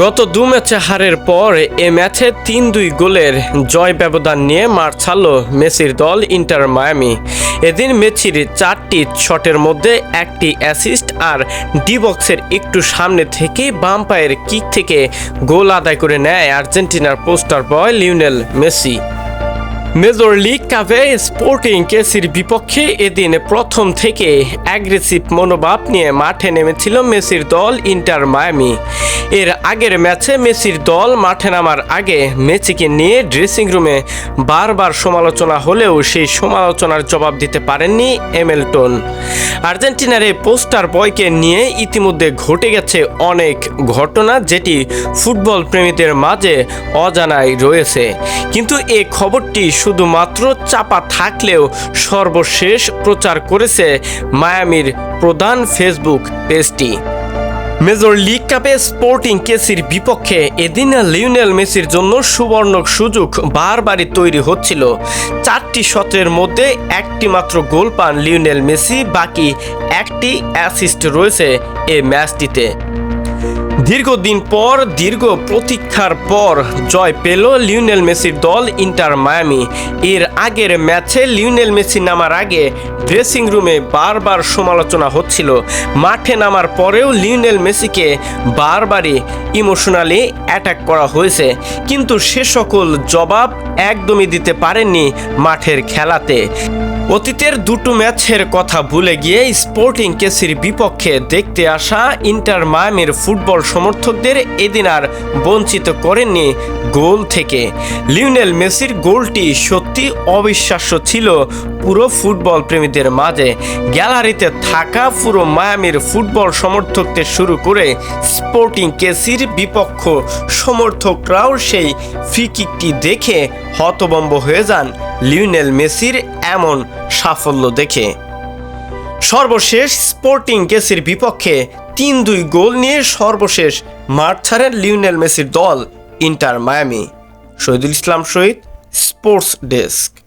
গত দু ম্যাচে হারের পর এ ম্যাচে তিন দুই গোলের জয় ব্যবধান নিয়ে মার ছাড়ল মেসির দল ইন্টার মায়ামি। এদিন মেসির চারটি শটের মধ্যে একটি অ্যাসিস্ট আর ডি বক্সের একটু সামনে থেকে বাম পায়ের কিক থেকে গোল আদায় করে নেয় আর্জেন্টিনার poster boy Lionel Messi. Major league কাপে স্পোর্টিং কেসির বিপক্ষে এদিন প্রথম থেকে অ্যাগ্রেসিভ মনোভাব নিয়ে মাঠে নেমেছিল মেসির দল ইন্টার মায়ামি। এর আগের ম্যাচে মেসির দল মাঠে নামার আগে মেসিকে নিয়ে ড্রেসিং রুমে বারবার সমালোচনা হলেও সেই সমালোচনার জবাব দিতে পারেননি এমেলটন আর্জেন্টিনার এই পোস্টার বয়কে নিয়ে ইতিমধ্যে ঘটে গেছে অনেক ঘটনা যেটি ফুটবল প্রেমীদের মাঝে অজানায় রয়েছে। কিন্তু এ খবরটি শুধুমাত্র চাপা থাকলেও সর্বশেষ প্রচার করেছে মায়ামির প্রধান ফেসবুক পেজটি। মেজর লিগ কাপে স্পোর্টিং কেসির বিপক্ষে এদিন লিওনেল মেসির জন্য সুবর্ণ সুযোগ বারবারই তৈরি হচ্ছিল। চারটি শটের মধ্যে একটি মাত্র গোল পান লিওনেল মেসি, বাকি একটি অ্যাসিস্ট রয়েছে এই ম্যাচটিতে। দীর্ঘদিন পর, দীর্ঘ প্রতীক্ষার পর জয় পেল লিওনেল মেসির দল ইন্টার মায়ামি। এর আগের ম্যাচে লিওনেল মেসি নামার আগে ড্রেসিং রুমে বারবার সমালোচনা হচ্ছিল। মাঠে নামার পরেও লিওনেল মেসিকে বারবারই ইমোশনালি অ্যাটাক করা হয়েছে। কিন্তু সে সকল জবাব একদমই দিতে পারেননি মাঠের খেলাতে। অতীতের দুটো ম্যাচের কথা ভুলে গিয়ে স্পোর্টিং কেসির বিপক্ষে দেখতে আসা ইন্টার মায়ামির ফুটবল সমর্থকদের এদিন আর বঞ্চিত করেননি গোল থেকে। লিওনেল মেসির গোলটি সত্যি অবিশ্বাস্য ছিল পুরো ফুটবল প্রেমীদের মাঝে। গ্যালারিতে থাকা পুরো মায়ামির ফুটবল সমর্থকদের শুরু করে স্পোর্টিং কেসির বিপক্ষ সমর্থকরাও সেই ফ্রি কিকটি দেখে হতবম্ব হয়ে যান লিওনেল মেসির এমন সাফল্য দেখে। সর্বশেষ স্পোর্টিং কেসির বিপক্ষে তিন দুই গোল নিয়ে সর্বশেষ মাঠ ছাড়েন লিওনেল মেসির দল Inter Miami. Shahidul Islam Shahid, sports desk.